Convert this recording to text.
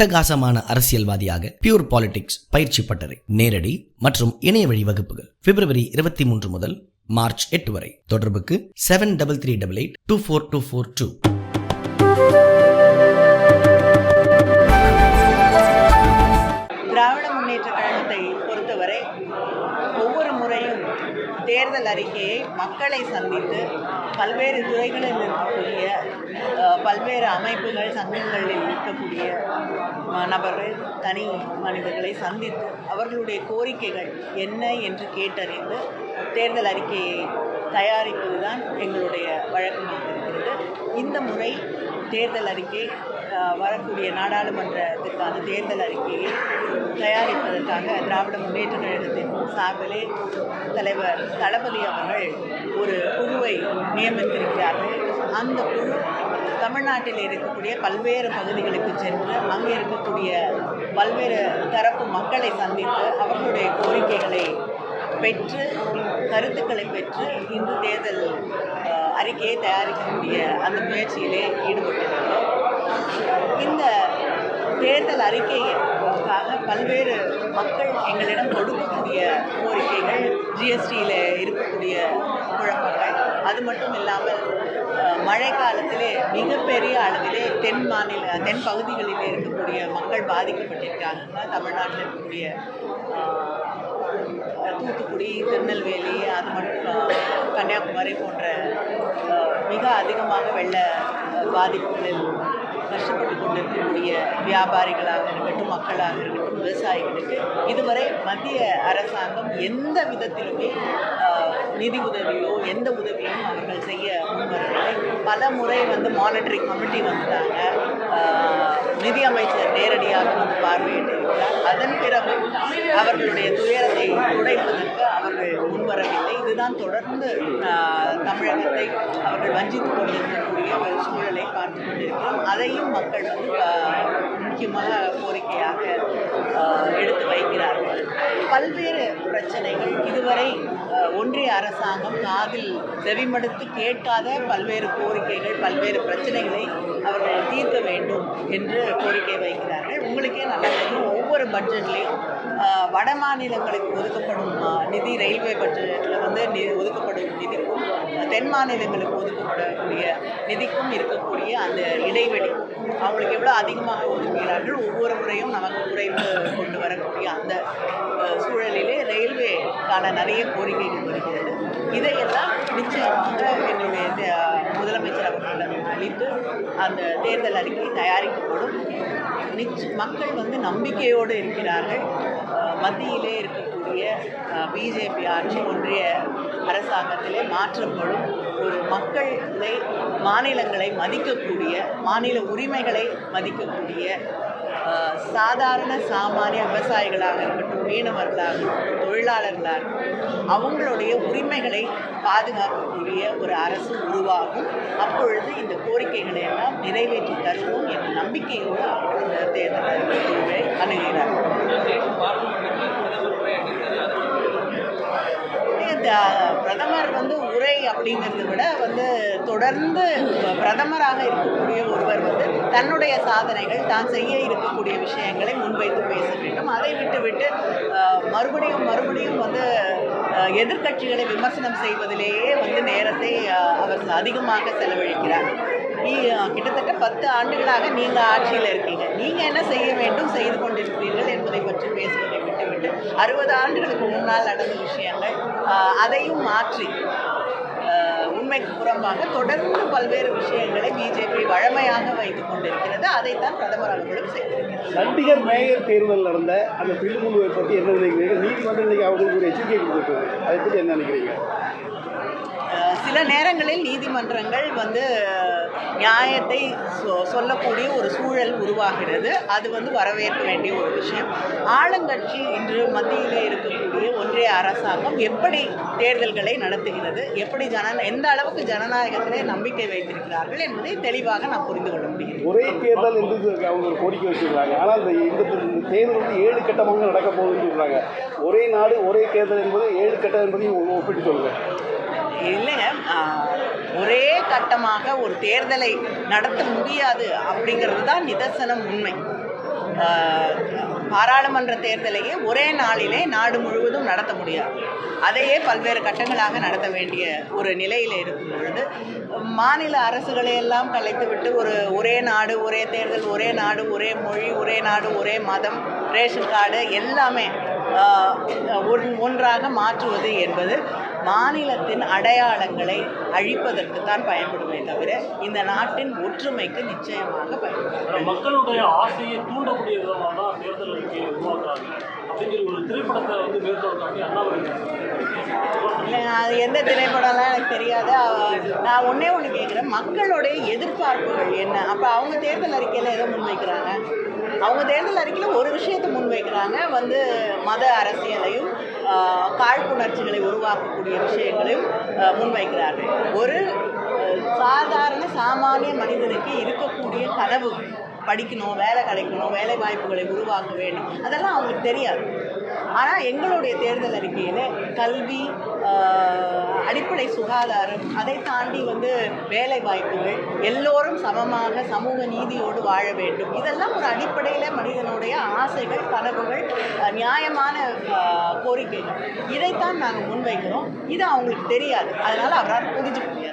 அட்டகாசமான அரசியல்வாதியாக pure politics பயிற்சி பட்டறை நேரடி மற்றும் இணைய வழி வகுப்புகள் பிப்ரவரி இருபத்தி மூன்று முதல் மார்ச் எட்டு வரை. தொடர்புக்கு seven double three double eight two four two four two தேர்தல் அறிக்கையை மக்களை சந்தித்து பல்வேறு துறைகளில் இருக்கக்கூடிய பல்வேறு அமைப்புகள் சங்கங்களில் இருக்கக்கூடிய நபர்கள் தனி மனிதர்களை சந்தித்து அவர்களுடைய கோரிக்கைகள் என்ன என்று கேட்டறிந்து தேர்தல் அறிக்கையை தயாரிப்பது தான் எங்களுடைய வழக்கமாக இருக்கிறது இந்த முறை தேர்தல் அறிக்கை வரக்கூடிய நாடாளுமன்றத்திற்கான தேர்தல் அறிக்கையை தயாரிப்பதற்காக திராவிட முன்னேற்ற கழகத்தின் சார்பிலே தலைவர் தளபதி அவர்கள் ஒரு குழுவை நியமித்திருக்கிறார்கள். அந்த குழு தமிழ்நாட்டில் இருக்கக்கூடிய பல்வேறு பகுதிகளுக்கு சென்று அங்கே இருக்கக்கூடிய பல்வேறு தரப்பு மக்களை சந்தித்து அவர்களுடைய கோரிக்கைகளை பெற்று கருத்துக்களை பெற்று இன்று தேர்தல் அறிக்கையை தயாரிக்கக்கூடிய அந்த முயற்சியிலே ஈடுபட்டிருக்கிறோம். இந்த தேர்தல் அறிக்கைக்காக பல்வேறு மக்கள் எங்களிடம் கொடுக்கக்கூடிய கோரிக்கைகள் ஜிஎஸ்டியில் இருக்கக்கூடிய குழப்பங்கள். அது மட்டும் இல்லாமல் மழைக்காலத்திலே மழை காலத்திலே மிகப்பெரிய அளவிலே தென் மாநில தென் பகுதிகளிலே இருக்கக்கூடிய மக்கள் பாதிக்கப்பட்டிருக்காங்க. தமிழ்நாட்டில் இருக்கக்கூடிய தூத்துக்குடி திருநெல்வேலி அது மட்டும் கன்னியாகுமரி போன்ற மிக அதிகமாக வெள்ள பாதிப்புகளில் கஷ்டப்பட்டு கொண்டிருக்கக்கூடிய வியாபாரிகளாக இருக்கட்டும் மக்களாக இருக்கட்டும் விவசாயிகளுக்கு இதுவரை மத்திய அரசாங்கம் எந்த விதத்திலுமே நிதி உதவியோ எந்த உதவியும் அவர்கள் செய்ய முன்வரவில்லை. பல முறை வந்து மானிட்டரிங் கமிட்டி வந்துட்டாங்க. நிதியமைச்சர் நிதி அமைச்சர் நேரடியாக வந்து பார்வையிட்டிருக்கிறார். அதன் பிறகு அவர்களுடைய துயரத்தை உடைப்பதற்கு அவர்கள் முன்வரவில்லை. இதுதான் தொடர்ந்து தமிழகத்தை அவர்கள் வஞ்சித்துக் கொண்டிருக்கக்கூடிய ஒரு சூழலை பார்த்து கொண்டிருக்கிறோம். அதையும் மக்கள் வந்து முக்கியமாக கோரிக்கையாக எடுத்து வைக்கிறார்கள். பல்வேறு பிரச்சனைகள். இதுவரை ஒன்றிய அரசாங்கம் காதில் செவிமடுத்து கேட்காத பல்வேறு கோரிக்கைகள் பல்வேறு பிரச்சனைகளை அவர்கள் தீர்க்க வேண்டும் என்று கோரிக்கை வைக்கிறார்கள். உங்களுக்கே நல்லா தெரியும். ஒவ்வொரு பட்ஜெட்லேயும் வட மாநிலங்களுக்கு ஒதுக்கப்படும் நிதி ரயில்வே பட்ஜெட்டில் வந்து நி ஒதுக்கப்படும் நிதிக்கும் தென் மாநிலங்களுக்கு ஒதுக்கப்படக்கூடிய நிதிக்கும் இருக்கக்கூடிய அந்த இடைவெளி. அவங்களுக்கு எவ்வளோ அதிகமாக ஒதுக்குகிறார்கள் ஒவ்வொரு முறையும் நமக்கு குறைந்து கொண்டு வரக்கூடிய அந்த சூழலிலே ரயில்வேக்கான நிறைய கோரிக்கைகள் வருகிறது. இதையெல்லாம் நிச்சயமாக என்னுடைய முதலமைச்சர் அவர்களிடம் அளித்து அந்த தேர்தல் அறிக்கை தயாரிக்கப்படும். நிச்ச மக்கள் வந்து நம்பிக்கையோடு இருக்கிறார்கள். மத்தியிலே இருக்கக்கூடிய பிஜேபி ஆட்சி ஒன்றிய அரசாங்கத்திலே மாற்றப்படும் ஒரு மக்களை மாநிலங்களை மதிக்கக்கூடிய மாநில உரிமைகளை மதிக்கக்கூடிய சாதாரண சாமானிய விவசாயிகளாக இருக்கட்டும் மீனவர்களாக இருக்கட்டும் தொழிலாளர்களாக இருக்கட்டும் அவங்களுடைய உரிமைகளை பாதுகாக்கக்கூடிய ஒரு அரசு உருவாகும். அப்பொழுது இந்த கோரிக்கைகளை எல்லாம் நிறைவேற்றி தருவோம் என்ற நம்பிக்கையோடு அவர்கள் இந்த தேர்தல் அறிக்கையை அணுகிறார்கள் இந்த பிரதமர் வந்து அப்படிங்கிறத விட வந்து தொடர்ந்து பிரதமராக இருக்கக்கூடிய ஒருவர் வந்து தன்னுடைய சாதனைகள் தான் செய்ய இருக்கக்கூடிய விஷயங்களை முன்வைத்து பேச வேண்டும். அதை விட்டுவிட்டு மறுபடியும் மறுபடியும் வந்து எதிர்கட்சிகளை எதிர்க்கட்சிகளை விமர்சனம் செய்வதிலேயே வந்து நேரத்தை அவர் அதிகமாக செலவழிக்கிறார். நீ கிட்டத்தட்ட பத்து ஆண்டுகளாக நீங்கள் ஆட்சியில் இருக்கீங்க. நீங்கள் என்ன செய்ய வேண்டும் செய்து கொண்டிருக்கிறீர்கள் என்பதை பற்றி பேசுவதை விட்டுவிட்டு அறுபது ஆண்டுகளுக்கு முன்னால் நடந்த விஷயங்கள் அதையும் மாற்றி உண்மைக்கு புறம்பாக தொடர்ந்து பல்வேறு விஷயங்களை பிஜேபி வழமையாக வைத்துக் கொண்டிருக்கிறது. அதைத்தான் பிரதமர் அவர்களும் செய்திருக்கிறார். சண்டிகர் மேயர் தேர்தல் நடந்த அந்த பில்முழுவை பற்றி என்ன நினைக்கிறீங்க நீதிமன்றம் இன்னைக்கு அவங்களுக்கு ஒரு எச்சரிக்கை கொடுத்துருக்கு அதை பற்றி என்ன நினைக்கிறீங்க? சில நேரங்களில் நீதிமன்றங்கள் வந்து நியாயத்தை சொல்லக்கூடிய ஒரு சூழல் உருவாகிறது. அது வந்து வரவேற்க வேண்டிய ஒரு விஷயம். ஆளுங்கட்சி இன்று மத்தியிலே இருக்கக்கூடிய ஒன்றிய அரசாங்கம் எப்படி தேர்தல்களை நடத்துகிறது? எப்படி ஜன எந்த அளவுக்கு ஜனநாயகத்திலே நம்பிக்கை வைத்திருக்கிறார்கள் என்பதை தெளிவாக நாம் புரிந்து கொள்ள முடியும். ஒரே தேர்தல் என்று அவங்க ஒரு கோரிக்கை வச்சிருக்காங்க ஆனால் இந்த தேர்தல் வந்து ஏழு கட்டமாக நடக்க போகுதுன்னு சொல்கிறாங்க ஒரே நாடு ஒரே தேர்தல் என்பது ஏழு கட்டம் என்பதையும் ஒப்பிட்டு சொல்லுங்கள் இல்லைங்க. ஒரே கட்டமாக ஒரு தேர்தலை நடத்த முடியாது அப்படிங்கிறது தான் நிதர்சனம் உண்மை. பாராளுமன்ற தேர்தலையே ஒரே நாளிலே நாடு முழுவதும் நடத்த முடியாது. அதையே பல்வேறு கட்டங்களாக நடத்த வேண்டிய ஒரு நிலையில் இருக்கும் பொழுது மாநில அரசுகளை எல்லாம் கலைத்துவிட்டு ஒரு ஒரே நாடு ஒரே தேர்தல் ஒரே நாடு ஒரே மொழி ஒரே நாடு ஒரே மதம் ரேஷன் கார்டு எல்லாமே ஒன்றாக மாற்றுவது என்பது மாநிலத்தின் அடையாளங்களை அழிப்பதற்கு தான் பயன்படுமே தவிர இந்த நாட்டின் ஒற்றுமைக்கு நிச்சயமாக பயன்படும் மக்களுடைய ஆசையை தூண்டக்கூடிய விதமாக தேர்தல் அறிக்கையை உருவாக்குறாங்க. அப்படிங்கிற ஒரு திரைப்படத்தை வந்து மேற்கோள் காட்டி அண்ணாமலை அது எந்த திரைப்படம்லாம் எனக்கு தெரியாது. நான் ஒன்றே ஒன்று கேட்குறேன் மக்களுடைய எதிர்பார்ப்புகள் என்ன? அப்போ அவங்க தேர்தல் அறிக்கையில் எதை முன்வைக்கிறாங்க? அவங்க தேர்தல் அறிக்கையில் ஒரு விஷயத்தை முன்வைக்கிறாங்க. வந்து மத அரசியலையும் காழ்ப்புணர்ச்சிகளை உருவாக்கக்கூடிய விஷயங்களையும் முன்வைக்கிறார்கள். ஒரு சாதாரண சாமானிய மனிதனுக்கு இருக்கக்கூடிய கனவு படிக்கணும் வேலை கிடைக்கணும் வேலை வாய்ப்புகளை உருவாக்க வேண்டும். அதெல்லாம் அவங்களுக்கு தெரியாது. ஆனால் எங்களுடைய தேர்தல் அறிக்கையில் கல்வி அடிப்படை சுகாதாரம் அதை தாண்டி வந்து வேலை வாய்ப்புகள் எல்லோரும் சமமாக சமூக நீதியோடு வாழ வேண்டும். இதெல்லாம் ஒரு அடிப்படையில் மனிதனுடைய ஆசைகள் கனவுகள் நியாயமான கோரிக்கைகள். இதைத்தான் நாங்கள் முன்வைக்கிறோம். இது அவங்களுக்கு தெரியாது. அதனால் அவரால் புரிஞ்சுக்க முடியாது.